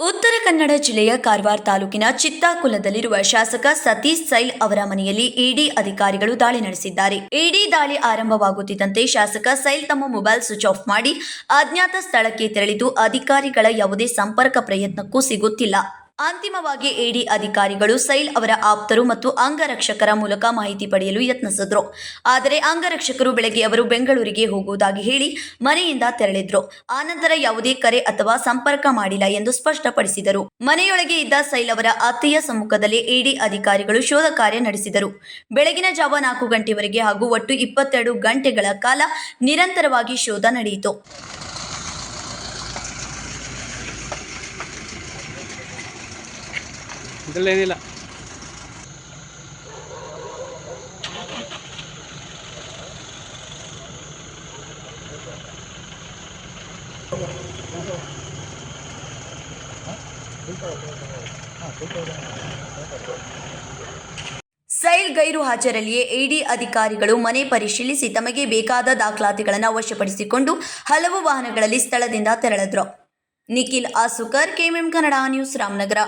ಉತ್ತರ ಕನ್ನಡ ಜಿಲ್ಲೆಯ ಕಾರವಾರ ತಾಲೂಕಿನ ಚಿತ್ತಾಕುಲದಲ್ಲಿರುವ ಶಾಸಕ ಸತೀಶ್ ಸೈಲ್ ಅವರ ಮನೆಯಲ್ಲಿ ಇಡಿ ಅಧಿಕಾರಿಗಳು ದಾಳಿ ನಡೆಸಿದ್ದಾರೆ. ಇಡಿ ದಾಳಿ ಆರಂಭವಾಗುತ್ತಿದ್ದಂತೆ ಶಾಸಕ ಸೈಲ್ ತಮ್ಮ ಮೊಬೈಲ್ ಸ್ವಿಚ್ ಆಫ್ ಮಾಡಿ ಅಜ್ಞಾತ ಸ್ಥಳಕ್ಕೆ ತೆರಳಿದ್ದು ಅಧಿಕಾರಿಗಳ ಯಾವುದೇ ಸಂಪರ್ಕ ಪ್ರಯತ್ನಕ್ಕೂ ಸಿಗುತ್ತಿಲ್ಲ. ಅಂತಿಮವಾಗಿ ಎಡಿ ಅಧಿಕಾರಿಗಳು ಸೈಲ್ ಅವರ ಆಪ್ತರು ಮತ್ತು ಅಂಗರಕ್ಷಕರ ಮೂಲಕ ಮಾಹಿತಿ ಪಡೆಯಲು ಯತ್ನಿಸಿದ್ರು. ಆದರೆ ಅಂಗರಕ್ಷಕರು ಬೆಳಗ್ಗೆ ಅವರು ಬೆಂಗಳೂರಿಗೆ ಹೋಗುವುದಾಗಿ ಹೇಳಿ ಮನೆಯಿಂದ ತೆರಳಿದ್ರು. ಆನಂತರ ಯಾವುದೇ ಕರೆ ಅಥವಾ ಸಂಪರ್ಕ ಮಾಡಿಲ್ಲ ಎಂದು ಸ್ಪಷ್ಟಪಡಿಸಿದರು. ಮನೆಯೊಳಗೆ ಇದ್ದ ಸೈಲ್ ಅವರ ಅತ್ತೆಯ ಸಮ್ಮುಖದಲ್ಲಿ ಎಡಿ ಅಧಿಕಾರಿಗಳು ಶೋಧ ಕಾರ್ಯ ನಡೆಸಿದರು. ಬೆಳಗಿನ ಜಾವ ನಾಲ್ಕು ಗಂಟೆವರೆಗೆ ಹಾಗೂ ಒಟ್ಟು ಇಪ್ಪತ್ತೆರಡು ಗಂಟೆಗಳ ಕಾಲ ನಿರಂತರವಾಗಿ ಶೋಧ ನಡೆಯಿತು. ಇದರಲ್ಲೇನಿಲ್ಲ ಸೈಲ್ ಗೈರು ಹಾಜರಲ್ಲಿಯೇ ಇಡಿ ಅಧಿಕಾರಿಗಳು ಮನೆ ಪರಿಶೀಲಿಸಿ ತಮಗೆ ಬೇಕಾದ ದಾಖಲಾತಿಗಳನ್ನು ವಶಪಡಿಸಿಕೊಂಡು ಹಲವು ವಾಹನಗಳಲ್ಲಿ ಸ್ಥಳದಿಂದ ತೆರಳಿದ್ರು. Nikhil Asukar KMM Kannada news Ramanagara.